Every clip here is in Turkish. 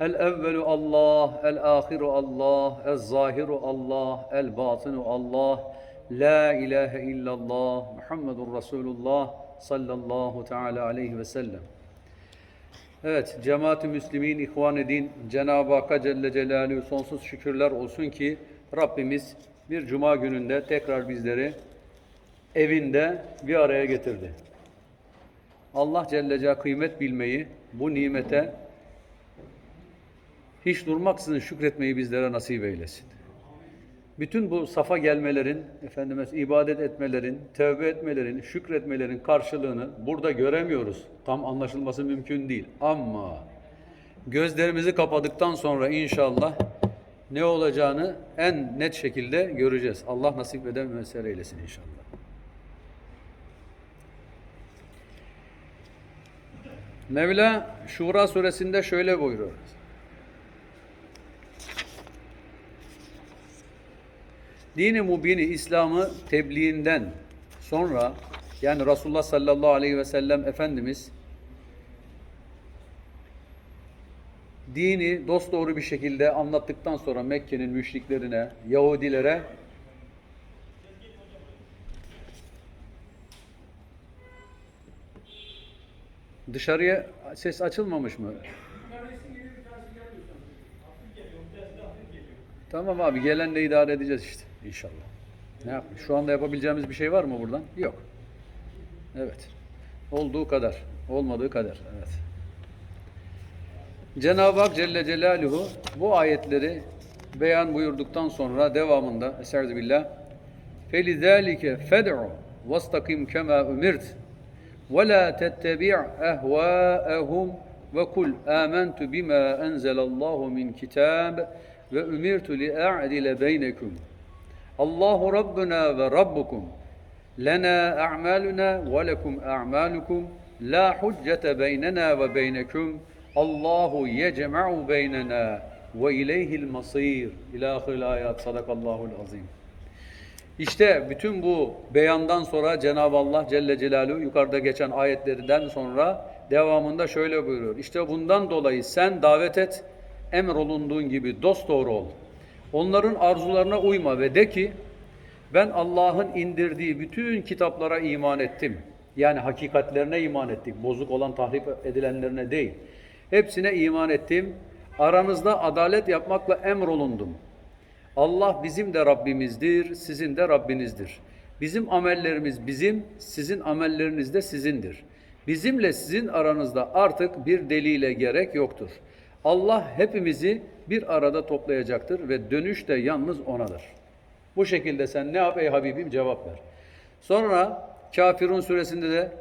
El evvelu Allah, el ahiru Allah, el zahiru Allah, el batinu Allah. La ilahe illallah Muhammedun Resulullah sallallahu teala aleyhi ve sellem. Evet, cemaat-i müslimin, ihvan-ı din, Cenab-ı Hakk'a Celle Celaluhu sonsuz şükürler olsun ki Rabbimiz bir cuma gününde tekrar bizleri evinde bir araya getirdi. Allah Celle Celaluhu kıymet bilmeyi, bu nimete hiç durmaksızın şükretmeyi bizlere nasip eylesin. Bütün bu safa gelmelerin, efendime ibadet etmelerin, tövbe etmelerin, şükretmelerin karşılığını burada göremiyoruz. Tam anlaşılması mümkün değil. Ama gözlerimizi kapadıktan sonra inşallah ne olacağını en net şekilde göreceğiz. Allah nasip eden mesele eylesin inşallah. Mevla Şura suresinde şöyle buyuruyor. Dini mubini İslam'ı tebliğinden sonra yani Resulullah sallallahu aleyhi ve sellem Efendimiz dini dosdoğru bir şekilde anlattıktan sonra Mekke'nin müşriklerine, Yahudilere dışarıya ses açılmamış mı? Tamam abi gelenle idare edeceğiz işte inşallah. Ne yap? Şu anda yapabileceğimiz bir şey var mı buradan? Yok. Evet. Olduğu kadar, olmadığı kadar. Evet. Cenab-ı Hak Celle Celaluhu bu ayetleri beyan buyurduktan sonra devamında Estaizu billah فَلِذَٰلِكَ فَدْعُ وَاسْتَقِمْ كَمَا اُمِرْتِ وَلَا تَتَّبِعْ أَهْوَاءَهُمْ وَقُلْ آمَنْتُ بِمَا أَنْزَلَ اللّٰهُ مِنْ كِتَابٍ وَاُمِرْتُ لِأَعْدِلَ بَيْنَكُمْ Allahu Rabbuna ve Rabbukum. Lena a'maluna ve lekum a'malukum. La huccete beynena ve beynekum. Allahu yecem'u beynena ve ileyhil masir. İlahil ayat. Sadakallahul azim. İşte bütün bu beyandan sonra Cenab-ı Allah Celle Celaluhu yukarıda geçen ayetlerinden sonra devamında şöyle buyuruyor. İşte bundan dolayı sen davet et, emrolunduğun gibi dost doğru ol. Onların arzularına uyma ve de ki ben Allah'ın indirdiği bütün kitaplara iman ettim. Yani hakikatlerine iman ettik. Bozuk olan tahrip edilenlerine değil. Hepsine iman ettim. Aranızda adalet yapmakla emrolundum. Allah bizim de Rabbimizdir, sizin de Rabbinizdir. Bizim amellerimiz bizim, sizin amelleriniz de sizindir. Bizimle sizin aranızda artık bir deliyle gerek yoktur. Allah hepimizi bir arada toplayacaktır ve dönüş de yalnız O'nadır. Bu şekilde sen ne yap ey Habibim cevap ver. Sonra Kafirun suresinde de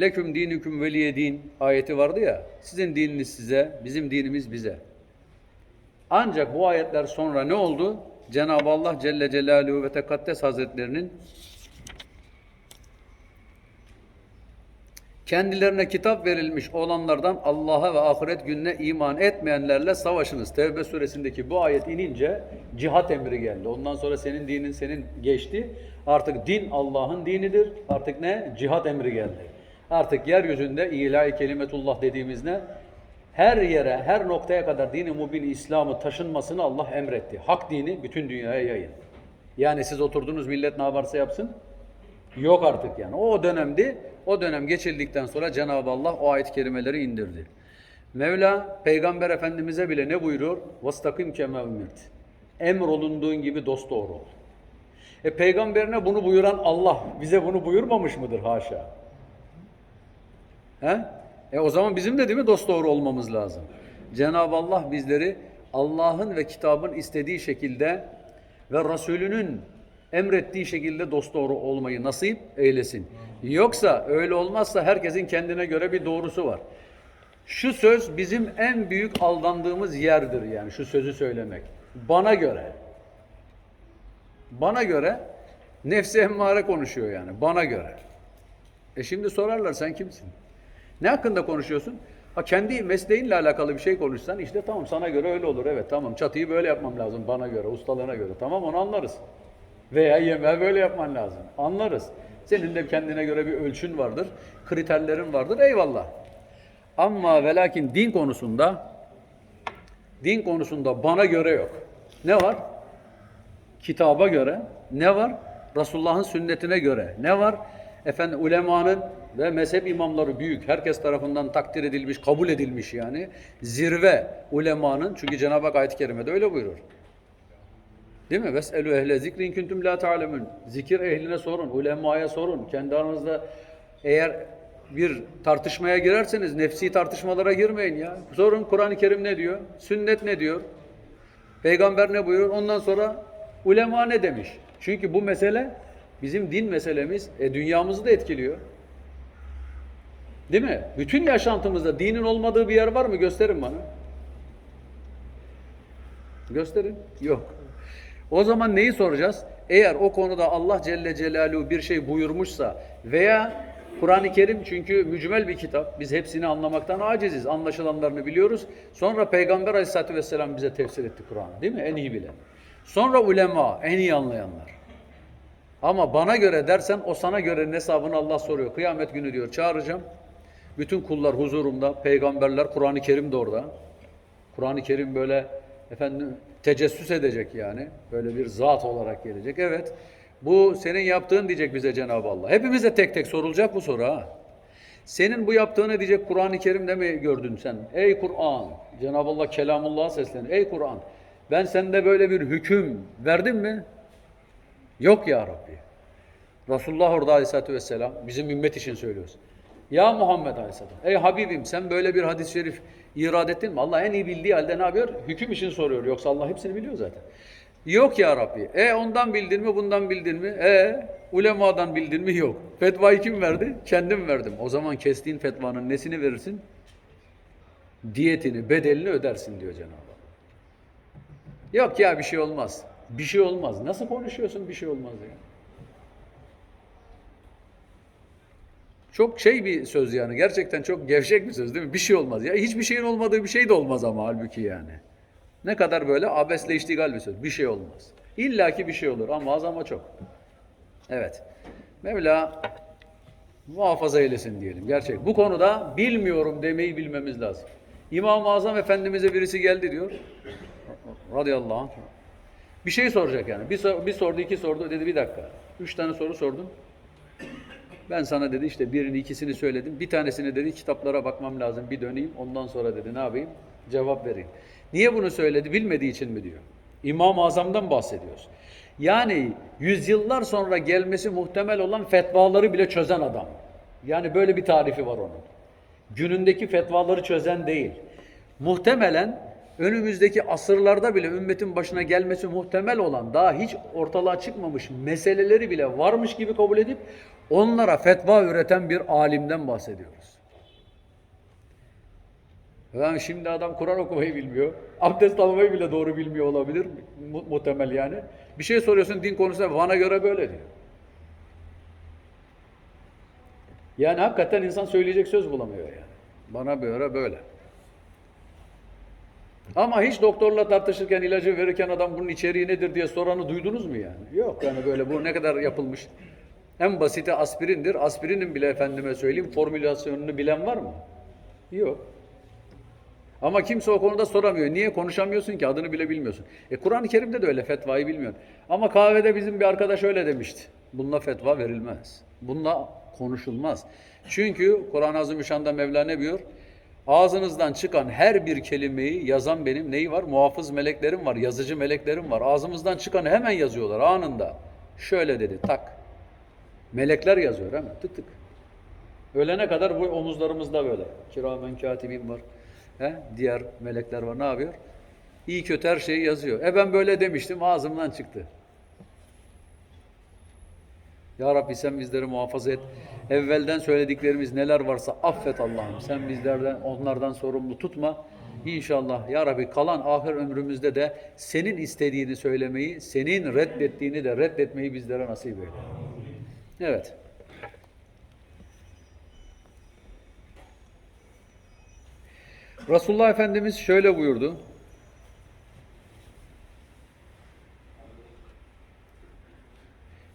leküm dinüküm veliye din ayeti vardı ya. Sizin dininiz size, bizim dinimiz bize. Ancak bu ayetler sonra ne oldu? Cenab-ı Allah Celle Celaluhu ve Tekaddes Hazretlerinin kendilerine kitap verilmiş olanlardan Allah'a ve ahiret gününe iman etmeyenlerle savaşınız. Tevbe suresindeki bu ayet inince cihat emri geldi. Ondan sonra senin dinin senin geçti. Artık din Allah'ın dinidir. Artık ne? Cihat emri geldi. Artık yeryüzünde ilahi kelimetullah dediğimiz ne? Her yere, her noktaya kadar dini mubin İslam'ı taşınmasını Allah emretti. Hak dini bütün dünyaya yayın. Yani siz oturdunuz millet ne yaparsa yapsın. Yok artık yani. O dönemdi. O dönem geçildikten sonra Cenab-ı Allah o ayet-i kerimeleri indirdi. Mevla Peygamber Efendimiz'e bile ne buyuruyor? Vastakim keme ümirt. Emrolunduğun gibi dost doğru ol. E peygamberine bunu buyuran Allah bize bunu buyurmamış mıdır haşa? He? E o zaman bizim de değil mi dost doğru olmamız lazım. Cenab-ı Allah bizleri Allah'ın ve kitabın istediği şekilde ve Resulünün emrettiği şekilde dost doğru olmayı nasip eylesin. Yoksa öyle olmazsa herkesin kendine göre bir doğrusu var. Şu söz bizim en büyük aldandığımız yerdir yani şu sözü söylemek. Bana göre. Bana göre nefsi emmare konuşuyor yani bana göre. E şimdi sorarlar sen kimsin? Ne hakkında konuşuyorsun? Ha kendi mesleğinle alakalı bir şey konuşsan işte tamam sana göre öyle olur. Evet tamam çatıyı böyle yapmam lazım bana göre, ustalığına göre. Tamam onu anlarız. Veya yemeği böyle yapman lazım. Anlarız. Senin de kendine göre bir ölçün vardır, kriterlerin vardır. Eyvallah. Ama ve lakin din konusunda din konusunda bana göre yok. Ne var? Kitaba göre. Ne var? Resulullah'ın sünnetine göre. Ne var? Efendim ulemanın ve mezhep imamları büyük. Herkes tarafından takdir edilmiş, kabul edilmiş yani. Zirve ulemanın. Çünkü Cenab-ı Hak ayet-i kerimede öyle buyurur. Değil mi? Veselu ehle zikrin kuntum la ta'lemun. Zikir ehline sorun, ulemaya sorun. Kendi aranızda eğer bir tartışmaya girerseniz nefsi tartışmalara girmeyin ya. Sorun Kur'an-ı Kerim ne diyor? Sünnet ne diyor? Peygamber ne buyuruyor? Ondan sonra ulema ne demiş? Çünkü bu mesele bizim din meselemiz, e, dünyamızı da etkiliyor. Değil mi? Bütün yaşantımızda dinin olmadığı bir yer var mı? Gösterin bana. Gösterin. Yok. O zaman neyi soracağız? Eğer o konuda Allah Celle Celaluhu bir şey buyurmuşsa veya Kur'an-ı Kerim çünkü mücmel bir kitap. Biz hepsini anlamaktan aciziz. Anlaşılanlarını biliyoruz. Sonra Peygamber Aleyhisselatü Vesselam bize tefsir etti Kur'an'ı. Değil mi? En iyi bilen. Sonra ulema, en iyi anlayanlar. Ama bana göre dersen o sana göre hesabını Allah soruyor. Kıyamet günü diyor çağıracağım. Bütün kullar huzurumda, peygamberler, Kur'an-ı Kerim de orada. Kur'an-ı Kerim böyle efendim tecessüs edecek yani. Böyle bir zat olarak gelecek. Evet. Bu senin yaptığın diyecek bize Cenab-ı Allah. Hepimize tek tek sorulacak bu soru ha. Senin bu yaptığını diyecek Kur'an-ı Kerim'de mi gördün sen? Ey Kur'an! Cenab-ı Allah kelamullah'a seslenir. Ey Kur'an! Ben sende böyle bir hüküm verdim mi? Yok ya Rabbi. Resulullah orada aleyhissalatü vesselam bizim ümmet için söylüyoruz. Ya Muhammed aleyhisselam. Ey Habibim sen böyle bir hadis-i şerif irad ettin mi? Allah en iyi bildiği halde ne yapıyor? Hüküm için soruyor. Yoksa Allah hepsini biliyor zaten. Yok ya Rabbi. E ondan bildin mi, bundan bildin mi? E ulemadan bildin mi? Yok. Fetvayı kim verdi? Kendim verdim. O zaman kestiğin fetvanın nesini verirsin? Diyetini, bedelini ödersin diyor Cenab-ı Allah. Yok ya bir şey olmaz. Bir şey olmaz. Nasıl konuşuyorsun bir şey olmaz ya. Çok şey bir söz yani. Gerçekten çok gevşek bir söz değil mi? Bir şey olmaz. Ya hiçbir şeyin olmadığı bir şey de olmaz ama halbuki yani. Ne kadar böyle abesle iştigal bir söz. Bir şey olmaz. İlla ki bir şey olur ama az ama çok. Evet. Mevla muhafaza eylesin diyelim. Gerçek. Bu konuda bilmiyorum demeyi bilmemiz lazım. İmam-ı Azam Efendimiz'e birisi geldi diyor. Radıyallahu anh. Bir şey soracak yani. Bir, sor, bir sordu, iki sordu. Dedi bir dakika. Üç tane soru sordum. Ben sana dedi işte birini ikisini söyledim. Bir tanesini dedi kitaplara bakmam lazım. Bir döneyim. Ondan sonra dedi ne yapayım? Cevap vereyim. Niye bunu söyledi? Bilmediği için mi diyor. İmam-ı Azam'dan bahsediyoruz. Yani yüzyıllar sonra gelmesi muhtemel olan fetvaları bile çözen adam. Yani böyle bir tarifi var onun. Günündeki fetvaları çözen değil. Muhtemelen önümüzdeki asırlarda bile ümmetin başına gelmesi muhtemel olan daha hiç ortalığa çıkmamış meseleleri bile varmış gibi kabul edip onlara fetva üreten bir alimden bahsediyoruz. Yani şimdi adam Kur'an okumayı bilmiyor. Abdest almayı bile doğru bilmiyor olabilir. Mu- muhtemel yani. Bir şey soruyorsun din konusunda bana göre böyle diyor. Yani hakikaten insan söyleyecek söz bulamıyor yani. Bana göre böyle. Ama hiç doktorla tartışırken, ilacı verirken adam bunun içeriği nedir diye soranı duydunuz mu yani? Yok yani böyle bu ne kadar yapılmış. En basiti aspirindir. Aspirinin bile efendime söyleyeyim formülasyonunu bilen var mı? Yok. Ama kimse o konuda soramıyor. Niye konuşamıyorsun ki? Adını bile bilmiyorsun. E Kur'an-ı Kerim'de de öyle fetvayı bilmiyorsun. Ama kahvede bizim bir arkadaş öyle demişti. Bununla fetva verilmez. Bununla konuşulmaz. Çünkü Kur'an-ı Azimüşşan'da Mevla ne diyor? Ağzınızdan çıkan her bir kelimeyi yazan benim neyi var? Muhafız meleklerim var, yazıcı meleklerim var. Ağzımızdan çıkanı hemen yazıyorlar anında. Şöyle dedi tak. Melekler yazıyor hemen tık tık. Ölene kadar bu omuzlarımızda böyle. Kiramen katibim var. He? Diğer melekler var. Ne yapıyor? İyi kötü her şeyi yazıyor. E ben böyle demiştim ağzımdan çıktı. Ya Rabbi sen bizleri muhafaza et. Evvelden söylediklerimiz neler varsa affet Allah'ım. Sen bizlerden onlardan sorumlu tutma. İnşallah Ya Rabbi kalan ahir ömrümüzde de senin istediğini söylemeyi, senin reddettiğini de reddetmeyi bizlere nasip eyle. Evet. Resulullah Efendimiz şöyle buyurdu.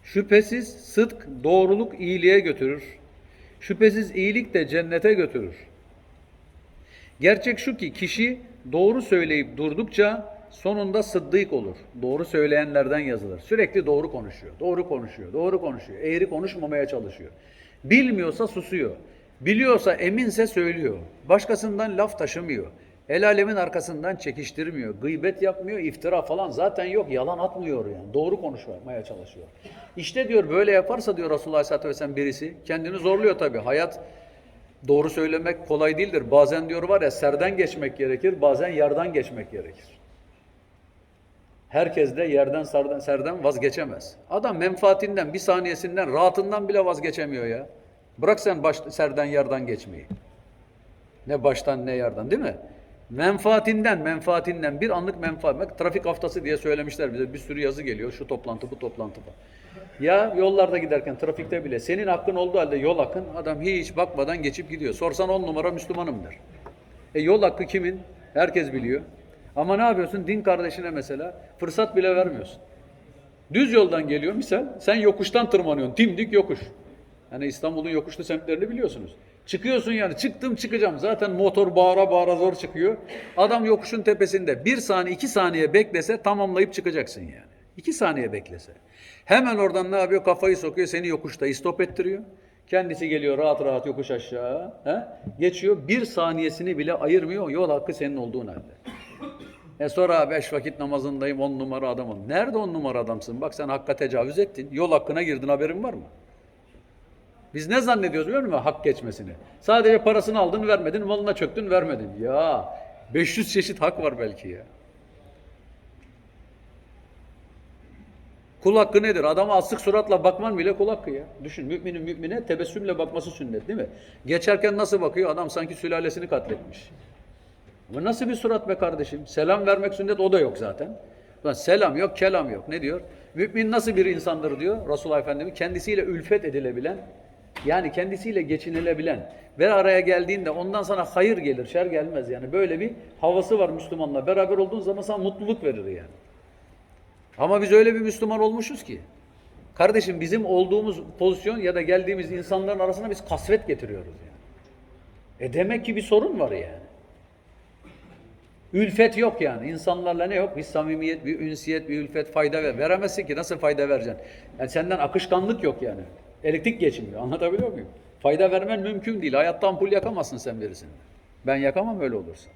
Şüphesiz sıdk doğruluk iyiliğe götürür. Şüphesiz iyilik de cennete götürür. Gerçek şu ki kişi doğru söyleyip durdukça sonunda sıddık olur. Doğru söyleyenlerden yazılır. Sürekli doğru konuşuyor. Doğru konuşuyor. Doğru konuşuyor. Eğri konuşmamaya çalışıyor. Bilmiyorsa susuyor. Biliyorsa eminse söylüyor. Başkasından laf taşımıyor. El alemin arkasından çekiştirmiyor. Gıybet yapmıyor, iftira falan zaten yok. Yalan atmıyor yani. Doğru konuşmaya çalışıyor. İşte diyor böyle yaparsa diyor Resulullah Aleyhisselatü Vesselam birisi kendini zorluyor tabii. Hayat doğru söylemek kolay değildir. Bazen diyor var ya serden geçmek gerekir, bazen yerden geçmek gerekir. Herkes de yerden sardan, serden vazgeçemez. Adam menfaatinden, bir saniyesinden, rahatından bile vazgeçemiyor ya. Bırak sen baş, serden yerden geçmeyi. Ne baştan ne yerden değil mi? Menfaatinden, menfaatinden bir anlık menfaat. Bak, trafik haftası diye söylemişler bize. Bir sürü yazı geliyor. Şu toplantı, bu toplantı falan. Ya yollarda giderken trafikte bile senin hakkın olduğu halde yol hakkın adam hiç bakmadan geçip gidiyor. Sorsan on numara Müslümanım der. E yol hakkı kimin? Herkes biliyor. Ama ne yapıyorsun? Din kardeşine mesela fırsat bile vermiyorsun. Düz yoldan geliyor misal sen yokuştan tırmanıyorsun. Dimdik yokuş. Yani İstanbul'un yokuşlu semtlerini biliyorsunuz. Çıkıyorsun yani çıktım çıkacağım. Zaten motor bağıra bağıra zor çıkıyor. Adam yokuşun tepesinde bir saniye iki saniye beklese tamamlayıp çıkacaksın yani. İki saniye beklese. Hemen oradan ne yapıyor? Kafayı sokuyor seni yokuşta istop ettiriyor. Kendisi geliyor rahat rahat yokuş aşağı. He? Geçiyor bir saniyesini bile ayırmıyor. Yol hakkı senin olduğun halde. E sonra beş vakit namazındayım on numara adamım. Nerede on numara adamsın? Bak sen hakka tecavüz ettin. Yol hakkına girdin haberin var mı? Biz ne zannediyoruz biliyor musun hak geçmesini? Sadece parasını aldın vermedin, malına çöktün vermedin. Ya 500 çeşit hak var belki ya. Kul hakkı nedir? Adama asık suratla bakman bile kul hakkı ya. Düşün müminin mümine tebessümle bakması sünnet değil mi? Geçerken nasıl bakıyor? Adam sanki sülalesini katletmiş. Bu nasıl bir surat be kardeşim? Selam vermek sünnet o da yok zaten. Selam yok, kelam yok. Ne diyor? Mümin nasıl bir insandır diyor Resulullah Efendimiz. Kendisiyle ülfet edilebilen, yani kendisiyle geçinilebilen ve araya geldiğinde ondan sana hayır gelir, şer gelmez yani. Böyle bir havası var Müslümanla. Beraber olduğun zaman sana mutluluk verir yani. Ama biz öyle bir Müslüman olmuşuz ki. Kardeşim bizim olduğumuz pozisyon ya da geldiğimiz insanların arasına biz kasvet getiriyoruz yani. E demek ki bir sorun var yani. Ülfet yok yani. İnsanlarla ne yok? Bir samimiyet, bir ünsiyet, bir ülfet, fayda ver. Veremezsin ki nasıl fayda vereceksin? Yani senden akışkanlık yok yani. Elektrik geçmiyor. Anlatabiliyor muyum? Fayda vermen mümkün değil. Hayatta ampul yakamazsın sen birisini. Ben yakamam öyle olursa.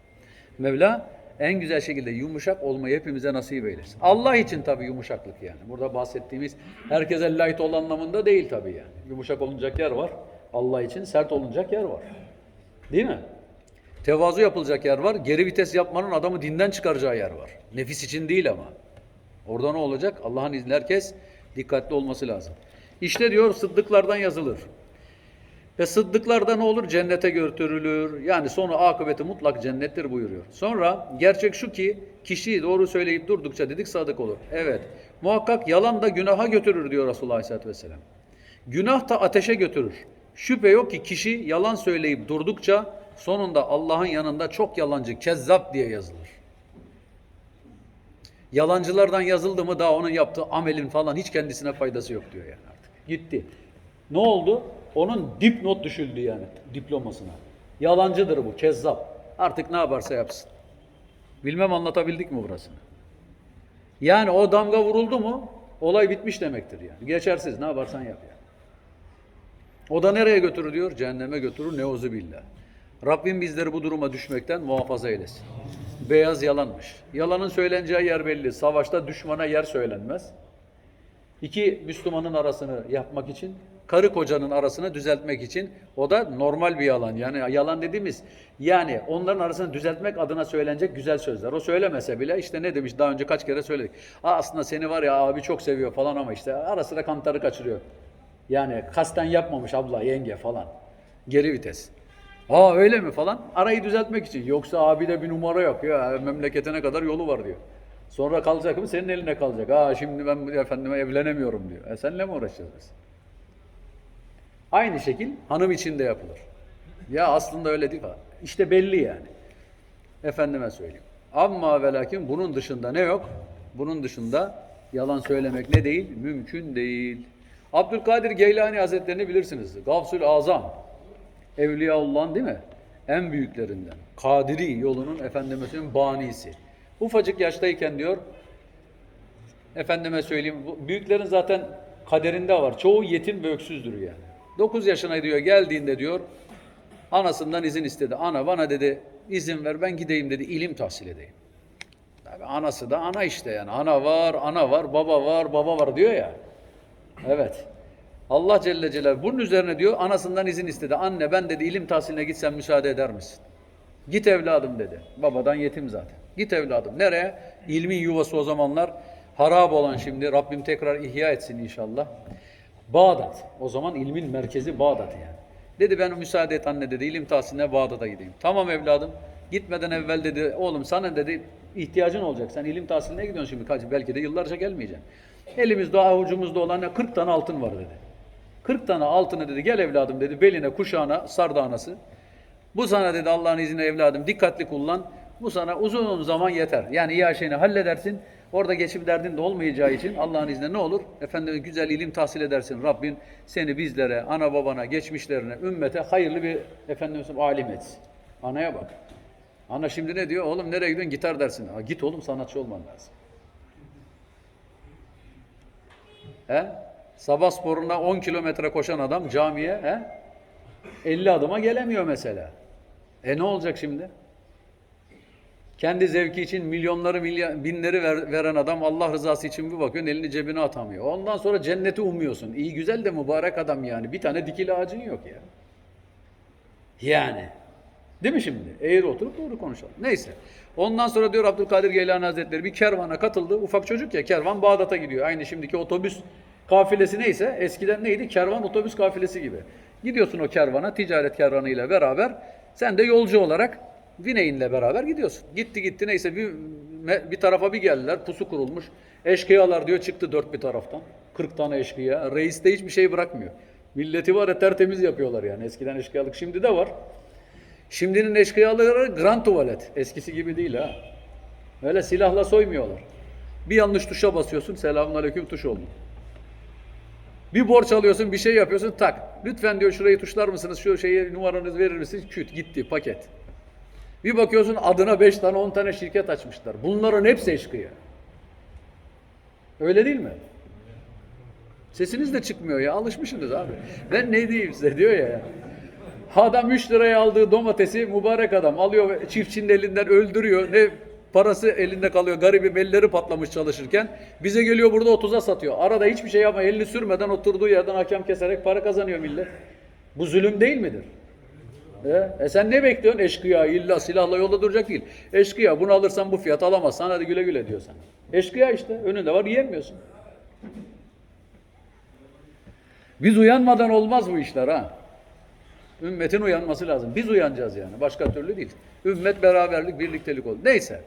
Mevla en güzel şekilde yumuşak olmayı hepimize nasip eylesin. Allah için tabii yumuşaklık yani. Burada bahsettiğimiz herkese layık ol anlamında değil tabii yani. Yumuşak olunacak yer var. Allah için sert olunacak yer var. Değil mi? Tevazu yapılacak yer var. Geri vites yapmanın adamı dinden çıkaracağı yer var. Nefis için değil ama. Orada ne olacak? Allah'ın izniyle herkes dikkatli olması lazım. İşte diyor sıddıklardan yazılır. Ve sıddıklar ne olur? Cennete götürülür. Yani sonu akıbeti mutlak cennettir buyuruyor. Sonra gerçek şu ki kişi doğru söyleyip durdukça dedik sadık olur. Evet. Muhakkak yalan da günaha götürür diyor Resulullah Aleyhisselatü Vesselam. Günah da ateşe götürür. Şüphe yok ki kişi yalan söyleyip durdukça sonunda Allah'ın yanında çok yalancı, kezzap diye yazılır. Yalancılardan yazıldı mı daha onun yaptığı amelin falan hiç kendisine faydası yok diyor yani artık. Gitti. Ne oldu? Onun dipnot düşüldü yani diplomasına. Yalancıdır bu, kezzap. Artık ne yaparsa yapsın. Bilmem anlatabildik mi burasını? Yani o damga vuruldu mu olay bitmiş demektir yani. Geçersiz ne yaparsan yap yani. O da nereye götürür diyor? Cehenneme götürür neuzu billah. Rabbim bizleri bu duruma düşmekten muhafaza eylesin. Beyaz yalanmış. Yalanın söyleneceği yer belli. Savaşta düşmana yer söylenmez. İki Müslümanın arasını yapmak için, karı kocanın arasını düzeltmek için o da normal bir yalan. Yani yalan dediğimiz yani onların arasını düzeltmek adına söylenecek güzel sözler. O söylemese bile işte ne demiş daha önce kaç kere söyledik. Aa, aslında seni var ya abi çok seviyor falan ama işte ara sıra kantarı kaçırıyor. Yani kasten yapmamış abla, yenge falan. Geri vites. Aa öyle mi falan? Arayı düzeltmek için. Yoksa abi de bir numara yok ya memleketine kadar yolu var diyor. Sonra kalacak mı? Senin eline kalacak. Aa şimdi ben efendime evlenemiyorum diyor. E senle mi uğraşacağız? Aynı şekil hanım için de yapılır. Ya aslında öyle değil falan. İşte belli yani. Efendime söyleyeyim. Amma ve lakin bunun dışında ne yok? Bunun dışında yalan söylemek ne değil? Mümkün değil. Abdülkadir Geylani Hazretlerini bilirsiniz. Gavsül Azam. Evliyaullah'ın değil mi? En büyüklerinden. Kadiri yolunun efendime söyleyeyim banisi. Ufacık yaştayken diyor efendime söyleyeyim büyüklerin zaten kaderinde var. Çoğu yetim ve öksüzdür yani. 9 yaşına diyor geldiğinde diyor anasından izin istedi. Ana bana dedi izin ver ben gideyim dedi ilim tahsil edeyim. Tabii anası da ana işte yani. Ana var, ana var, baba var, baba var diyor ya. Evet. Allah Celle Celaluhu bunun üzerine diyor anasından izin istedi. Anne ben dedi ilim tahsiline gitsem müsaade eder misin? Git evladım dedi. Babadan yetim zaten. Git evladım. Nereye? İlmin yuvası o zamanlar harap olan şimdi. Rabbim tekrar ihya etsin inşallah. Bağdat. O zaman ilmin merkezi Bağdat yani. Dedi ben müsaade et anne dedi. ilim tahsiline Bağdat'a gideyim. Tamam evladım. Gitmeden evvel dedi oğlum sana dedi ihtiyacın olacak. Sen ilim tahsiline gidiyorsun şimdi. Kaç, belki de yıllarca gelmeyeceksin. Elimizde avucumuzda olan ne? 40 tane altın var dedi. 40 tane altını dedi gel evladım dedi beline kuşağına sardı anası. Bu sana dedi Allah'ın izniyle evladım dikkatli kullan. Bu sana uzun zaman yeter. Yani iyi şeyini halledersin. Orada geçim derdin de olmayacağı için Allah'ın izniyle ne olur? Efendim güzel ilim tahsil edersin. Rabbin seni bizlere, ana babana, geçmişlerine, ümmete hayırlı bir efendim alim etsin. Anaya bak. Ana şimdi ne diyor? Oğlum nereye gidiyorsun? Gitar dersin. Ha, git oğlum sanatçı olman lazım. He? Sabah sporuna 10 kilometre koşan adam camiye he? 50 adıma gelemiyor mesela. E ne olacak şimdi? Kendi zevki için milyonları, milyon, binleri ver- veren adam Allah rızası için bir bakıyorsun elini cebine atamıyor. Ondan sonra cenneti umuyorsun. İyi güzel de mübarek adam yani. Bir tane dikili ağacın yok ya. Yani. Değil mi şimdi? Eğri oturup doğru konuşalım. Neyse. Ondan sonra diyor Abdülkadir Geylani Hazretleri bir kervana katıldı. Ufak çocuk ya kervan Bağdat'a gidiyor. Aynı şimdiki otobüs kafilesi neyse eskiden neydi? Kervan otobüs kafilesi gibi. Gidiyorsun o kervana ticaret kervanıyla beraber sen de yolcu olarak Viney'inle beraber gidiyorsun. Gitti gitti neyse bir, bir tarafa bir geldiler pusu kurulmuş. Eşkıyalar diyor çıktı dört bir taraftan. 40 tane eşkıya. Reis de hiçbir şey bırakmıyor. Milleti var ya tertemiz yapıyorlar yani. Eskiden eşkıyalık şimdi de var. Şimdinin eşkıyaları grand tuvalet. Eskisi gibi değil ha. Öyle silahla soymuyorlar. Bir yanlış tuşa basıyorsun selamun aleyküm tuş oldu. Bir borç alıyorsun bir şey yapıyorsun tak. Lütfen diyor şurayı tuşlar mısınız şu şeyi numaranızı verir misiniz? Küt gitti paket. Bir bakıyorsun adına 5 tane 10 tane şirket açmışlar. Bunların hepsi eşkıya. Öyle değil mi? Sesiniz de çıkmıyor ya alışmışsınız abi. Ben ne diyeyim size diyor ya. Adam 3 liraya aldığı domatesi mübarek adam alıyor çiftçinin elinden öldürüyor. Ne parası elinde kalıyor. Garibim elleri patlamış çalışırken. Bize geliyor burada 30'a satıyor. Arada hiçbir şey yapma elini sürmeden oturduğu yerden hakem keserek para kazanıyor millet. Bu zulüm değil midir? E, e sen ne bekliyorsun? Eşkıya illa silahla yolda duracak değil. Eşkıya bunu alırsan bu fiyat alamazsan hadi güle güle diyor sana. Eşkıya işte önünde var yiyemiyorsun. Biz uyanmadan olmaz bu işler ha. Ümmetin uyanması lazım. Biz uyanacağız yani. Başka türlü değil. Ümmet beraberlik, birliktelik oldu. Neyse.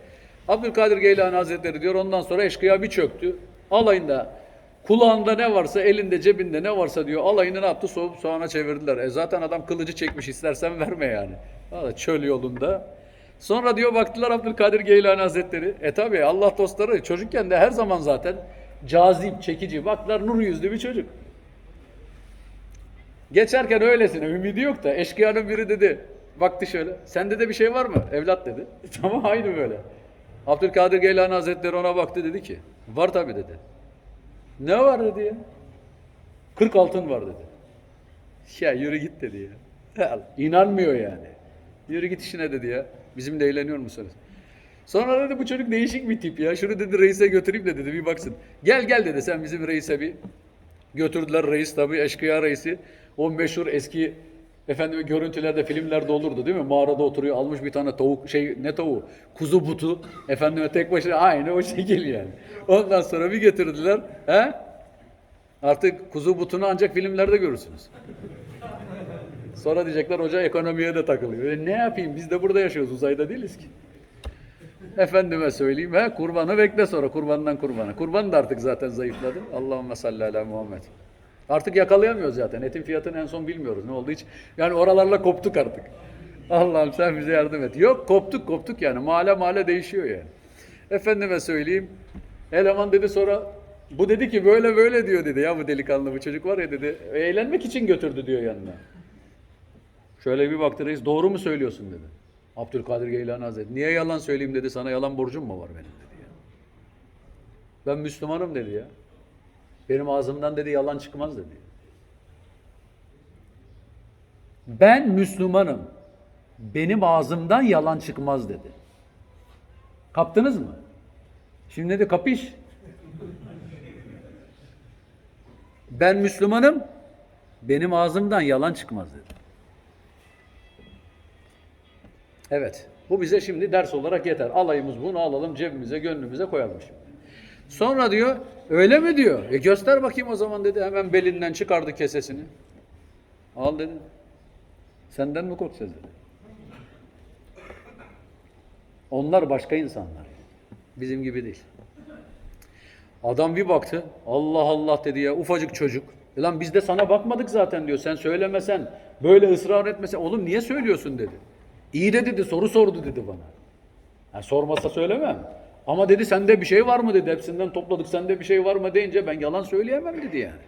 Abdülkadir Geylani Hazretleri diyor ondan sonra eşkıya bir çöktü. Alayında kulağında ne varsa, elinde cebinde ne varsa diyor alayını ne yaptı? Soğup soğana çevirdiler. E zaten adam kılıcı çekmiş istersen verme yani. Valla çöl yolunda. Sonra diyor baktılar Abdülkadir Geylani Hazretleri. E tabi Allah dostları çocukken de her zaman zaten cazip, çekici. Baktılar nur yüzlü bir çocuk. Geçerken öylesine ümidi yok da eşkıyanın biri dedi. Baktı şöyle. Sende de bir şey var mı? Evlat dedi. tamam aynı böyle. Abdülkadir Geylani Hazretleri ona baktı dedi ki. Var tabi dedi. Ne var dedi ya. 40 altın var dedi. Ya yürü git dedi ya. İnanmıyor yani. Yürü git işine dedi ya. Bizim de eğleniyor musunuz? Sonra dedi bu çocuk değişik bir tip ya. Şunu dedi reise götüreyim de dedi bir baksın. Gel gel dedi sen bizim reise bir Götürdüler reis tabii eşkıya reisi. O meşhur eski efendim görüntülerde filmlerde olurdu değil mi? Mağarada oturuyor almış bir tane tavuk şey ne tavuğu? Kuzu butu. Efendime tek başına aynı o şekil yani. Ondan sonra bir getirdiler. He? Artık kuzu butunu ancak filmlerde görürsünüz. Sonra diyecekler hoca ekonomiye de takılıyor. E ne yapayım biz de burada yaşıyoruz uzayda değiliz ki. Efendime söyleyeyim he kurbanı bekle sonra kurbandan kurbana. Kurban da artık zaten zayıfladı. Allahümme salli ala Muhammed. Artık yakalayamıyoruz zaten. Etin fiyatını en son bilmiyoruz ne oldu hiç. Yani oralarla koptuk artık. Allah'ım sen bize yardım et. Yok koptuk koptuk yani. Mahalle mahalle değişiyor yani. Efendime söyleyeyim. Eleman dedi sonra bu dedi ki böyle böyle diyor dedi. Ya bu delikanlı bu çocuk var ya dedi. Eğlenmek için götürdü diyor yanına. Şöyle bir baktı reis doğru mu söylüyorsun dedi. Abdülkadir Geylani Hazretleri. Niye yalan söyleyeyim dedi. Sana yalan borcum mu var benim dedi ya. Ben Müslümanım dedi ya. Benim ağzımdan dedi yalan çıkmaz dedi. Ben Müslümanım. Benim ağzımdan yalan çıkmaz dedi. Kaptınız mı? Şimdi dedi kapış. Ben Müslümanım. Benim ağzımdan yalan çıkmaz dedi. Evet. Bu bize şimdi ders olarak yeter. Alayımız bunu alalım cebimize, gönlümüze koyalım şimdi. Sonra diyor, öyle mi diyor? E göster bakayım o zaman dedi. Hemen belinden çıkardı kesesini. Al dedi. Senden mi korkacağız dedi. Onlar başka insanlar. Bizim gibi değil. Adam bir baktı. Allah Allah dedi ya ufacık çocuk. E lan biz de sana bakmadık zaten diyor. Sen söylemesen, böyle ısrar etmesen. Oğlum niye söylüyorsun dedi. İyi de dedi soru sordu dedi bana. Ha, sormasa söylemem. Ama dedi sende bir şey var mı dedi. Hepsinden topladık sende bir şey var mı deyince ben yalan söyleyemem dedi yani.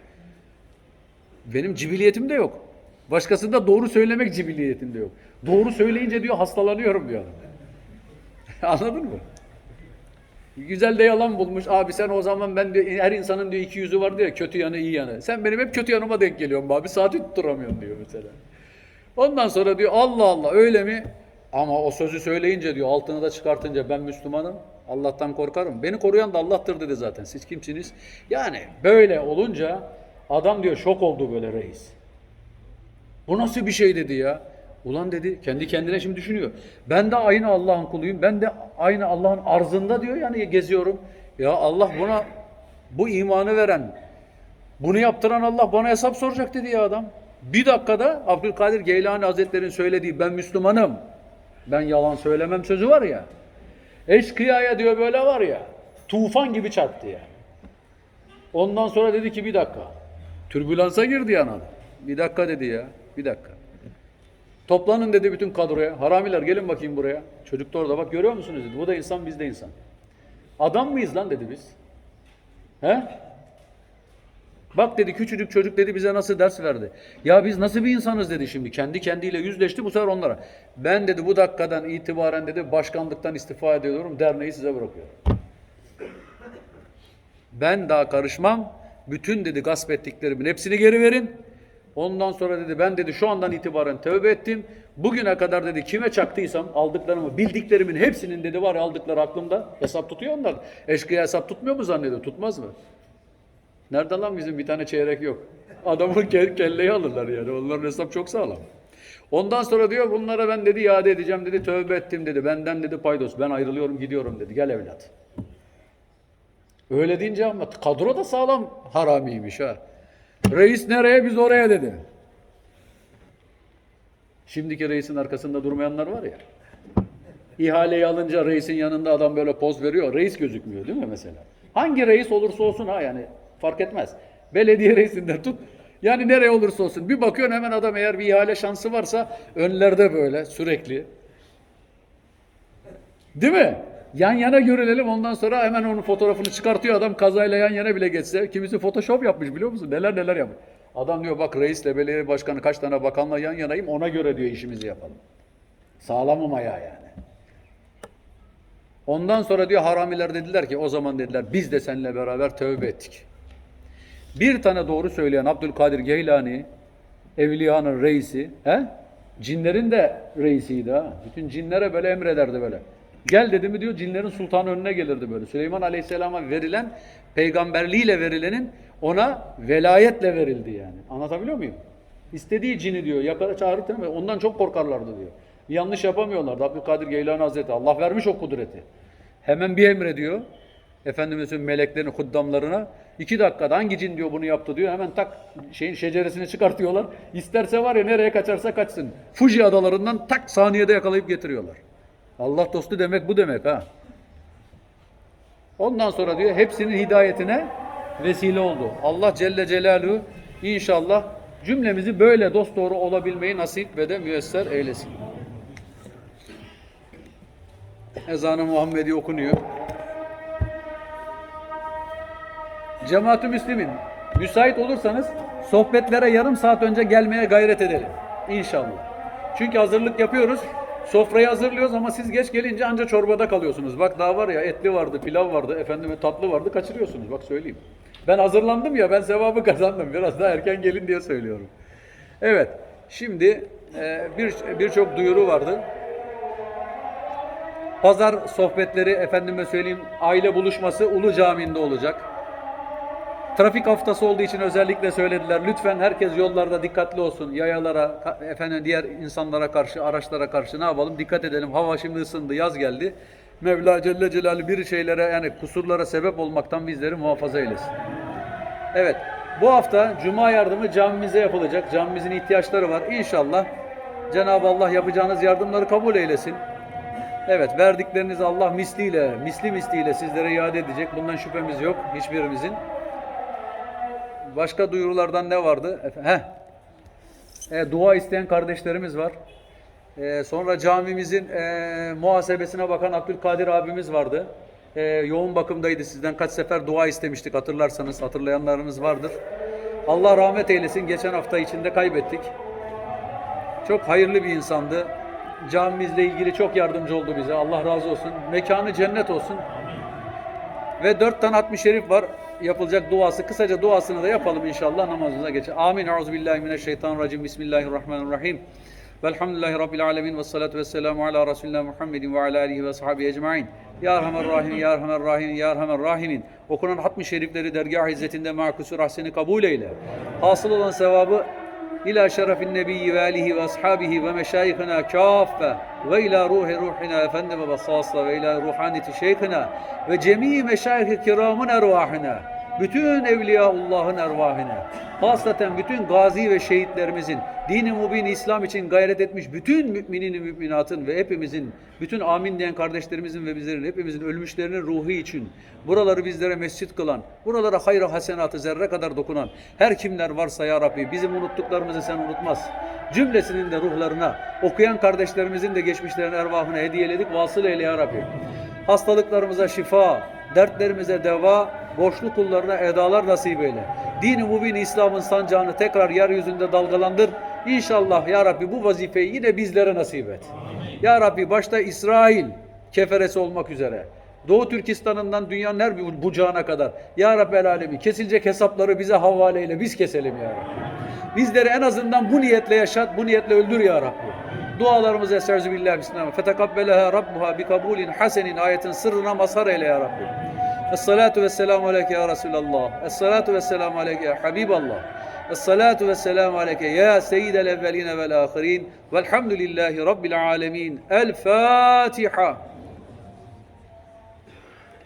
Benim cibiliyetim de yok. Başkasında doğru söylemek cibiliyetim de yok. Doğru söyleyince diyor hastalanıyorum diyor. Anladın mı? Güzel de yalan bulmuş. Abi sen o zaman ben diyor, her insanın diyor iki yüzü var diyor. Kötü yanı iyi yanı. Sen benim hep kötü yanıma denk geliyorsun abi. Saati tutturamıyorsun diyor mesela. Ondan sonra diyor Allah Allah öyle mi? Ama o sözü söyleyince diyor altını da çıkartınca ben Müslümanım. Allah'tan korkarım. Beni koruyan da Allah'tır dedi zaten. Siz kimsiniz? Yani böyle olunca adam diyor şok oldu böyle reis. Bu nasıl bir şey dedi ya. Ulan dedi kendi kendine şimdi düşünüyor. Ben de aynı Allah'ın kuluyum. Ben de aynı Allah'ın arzında diyor yani geziyorum. Ya Allah buna bu imanı veren, bunu yaptıran Allah bana hesap soracak dedi ya adam. Bir dakikada Abdülkadir Geylani Hazretleri'nin söylediği ben Müslümanım. Ben yalan söylemem sözü var ya. Eşkıyaya diyor böyle var ya. Tufan gibi çarptı yani. Ondan sonra dedi ki bir dakika. Türbülansa girdi yani adam. Bir dakika dedi ya. Bir dakika. Toplanın dedi bütün kadroya. Haramiler gelin bakayım buraya. Çocuk da orada bak görüyor musunuz dedi. Bu da insan biz de insan. Adam mıyız lan dedi biz. He? Bak dedi küçücük çocuk dedi bize nasıl ders verdi. Ya biz nasıl bir insanız dedi şimdi. Kendi kendiyle yüzleşti bu sefer onlara. Ben dedi bu dakikadan itibaren dedi başkanlıktan istifa ediyorum. Derneği size bırakıyorum. Ben daha karışmam. Bütün dedi gasp ettiklerimin hepsini geri verin. Ondan sonra dedi ben dedi şu andan itibaren tövbe ettim. Bugüne kadar dedi kime çaktıysam aldıklarımı bildiklerimin hepsinin dedi var aldıkları aklımda. Hesap tutuyor onlar. Eşkıya hesap tutmuyor mu zannediyor? Tutmaz mı? Nerede lan bizim bir tane çeyrek yok. Adamın ke- kelleyi alırlar yani. Onların hesap çok sağlam. Ondan sonra diyor bunlara ben dedi iade edeceğim dedi. Tövbe ettim dedi. Benden dedi paydos. Ben ayrılıyorum gidiyorum dedi. Gel evlat. Öyle deyince ama kadro da sağlam haramiymiş ha. Reis nereye biz oraya dedi. Şimdiki reisin arkasında durmayanlar var ya. İhaleyi alınca reisin yanında adam böyle poz veriyor. Reis gözükmüyor değil mi mesela? Hangi reis olursa olsun ha yani fark etmez. Belediye reisinden tut. Yani nereye olursa olsun. Bir bakıyorsun hemen adam eğer bir ihale şansı varsa önlerde böyle sürekli. Değil mi? Yan yana görülelim ondan sonra hemen onun fotoğrafını çıkartıyor adam kazayla yan yana bile geçse. Kimisi photoshop yapmış biliyor musun? Neler neler yapmış. Adam diyor bak reisle belediye başkanı kaç tane bakanla yan yanayım ona göre diyor işimizi yapalım. Sağlamım ayağı yani. Ondan sonra diyor haramiler dediler ki o zaman dediler biz de seninle beraber tövbe ettik. Bir tane doğru söyleyen Abdülkadir Geylani Evliyanın reisi, he? Cinlerin de reisiydi ha. Bütün cinlere böyle emrederdi böyle. Gel dedi mi diyor cinlerin sultanı önüne gelirdi böyle. Süleyman Aleyhisselam'a verilen peygamberliğiyle verilenin ona velayetle verildi yani. Anlatabiliyor muyum? İstediği cini diyor yakara çağırır değil? Ondan çok korkarlardı diyor. Yanlış yapamıyorlardı. Abdülkadir Geylani Hazreti Allah vermiş o kudreti. Hemen bir emrediyor. Efendimizin meleklerin huddamlarına. iki dakikada hangi cin diyor bunu yaptı diyor. Hemen tak şeyin şeceresini çıkartıyorlar. İsterse var ya nereye kaçarsa kaçsın. Fuji adalarından tak saniyede yakalayıp getiriyorlar. Allah dostu demek bu demek ha. Ondan sonra diyor hepsinin hidayetine vesile oldu. Allah Celle Celaluhu inşallah cümlemizi böyle dost doğru olabilmeyi nasip ve de müyesser eylesin. Ezanı Muhammedi okunuyor. Cemaat-ü Müslümin müsait olursanız sohbetlere yarım saat önce gelmeye gayret edelim. İnşallah. Çünkü hazırlık yapıyoruz. Sofrayı hazırlıyoruz ama siz geç gelince anca çorbada kalıyorsunuz. Bak daha var ya etli vardı, pilav vardı, efendime tatlı vardı kaçırıyorsunuz. Bak söyleyeyim. Ben hazırlandım ya ben sevabı kazandım. Biraz daha erken gelin diye söylüyorum. Evet. Şimdi e, bir birçok duyuru vardı. Pazar sohbetleri efendime söyleyeyim aile buluşması Ulu Camii'nde olacak. Trafik haftası olduğu için özellikle söylediler. Lütfen herkes yollarda dikkatli olsun. Yayalara, efendim diğer insanlara karşı, araçlara karşı ne yapalım? Dikkat edelim. Hava şimdi ısındı, yaz geldi. Mevla Celle Celaluhu bir şeylere yani kusurlara sebep olmaktan bizleri muhafaza eylesin. Evet. Bu hafta Cuma yardımı camimize yapılacak. Camimizin ihtiyaçları var. İnşallah Cenab-ı Allah yapacağınız yardımları kabul eylesin. Evet, verdiklerinizi Allah misliyle, misli misliyle sizlere iade edecek. Bundan şüphemiz yok hiçbirimizin. Başka duyurulardan ne vardı? Heh. E, dua isteyen kardeşlerimiz var. E, sonra camimizin e, muhasebesine bakan Abdülkadir abimiz vardı. E, yoğun bakımdaydı. Sizden kaç sefer dua istemiştik hatırlarsanız. Hatırlayanlarınız vardır. Allah rahmet eylesin. Geçen hafta içinde kaybettik. Çok hayırlı bir insandı. Camimizle ilgili çok yardımcı oldu bize. Allah razı olsun. Mekanı cennet olsun. Ve dört tane hatmi şerif var. Yapılacak duası. Kısaca duasını da yapalım inşallah namazımıza geçelim. Amin. Euzubillahimineşşeytanirracim. Bismillahirrahmanirrahim. Velhamdülillahi Rabbil alemin. Ve salatu ve selamu ala Resulina Muhammedin ve ala alihi ve sahabi ecmain. Ya Erhamer Rahim, Ya Erhamer Rahim, Ya Erhamer Rahimin. Okunan hatmi şerifleri dergah izzetinde makusur ahseni kabul eyle. Hasıl olan sevabı İlâ şerefin nebiyyi ve alihi ve ashabihi ve meşayihina kâffe ve ilâ ruhi ruhina efendime ve sâsla ve ilâ bütün Evliyaullah'ın ervahine, hasaten bütün gazi ve şehitlerimizin, dini mubin İslam için gayret etmiş bütün müminin müminatın ve hepimizin, bütün amin diyen kardeşlerimizin ve bizlerin hepimizin ölmüşlerinin ruhu için, buraları bizlere mescit kılan, buralara hayır hasenatı zerre kadar dokunan, her kimler varsa ya Rabbi bizim unuttuklarımızı sen unutmaz. Cümlesinin de ruhlarına, okuyan kardeşlerimizin de geçmişlerin ervahına hediyeledik, vasıl eyle ya Rabbi. Hastalıklarımıza şifa, dertlerimize deva, borçlu kullarına edalar nasip eyle. Dini mubin İslam'ın sancağını tekrar yeryüzünde dalgalandır. İnşallah ya Rabbi bu vazifeyi yine bizlere nasip et. Ya Rabbi başta İsrail keferesi olmak üzere. Doğu Türkistan'ından dünyanın her bucağına kadar. Ya Rabbi alemi kesilecek hesapları bize havale eyle. Biz keselim ya Rabbi. Bizleri en azından bu niyetle yaşat, bu niyetle öldür ya Rabbi. Dualarımızı estaizu billahi bismillah. Fetekabbeleha Rabbuha bi kabulin hasenin ayetin sırrına mazhar eyle ya Rabbi. Esselatu ve selamu aleyke ya Resulallah. Esselatu ve selamu aleyke ya Habiballah. Esselatu ve selamu aleyke ya seyyidel evveline vel ahirin. Velhamdülillahi Rabbil alemin. El Fatiha.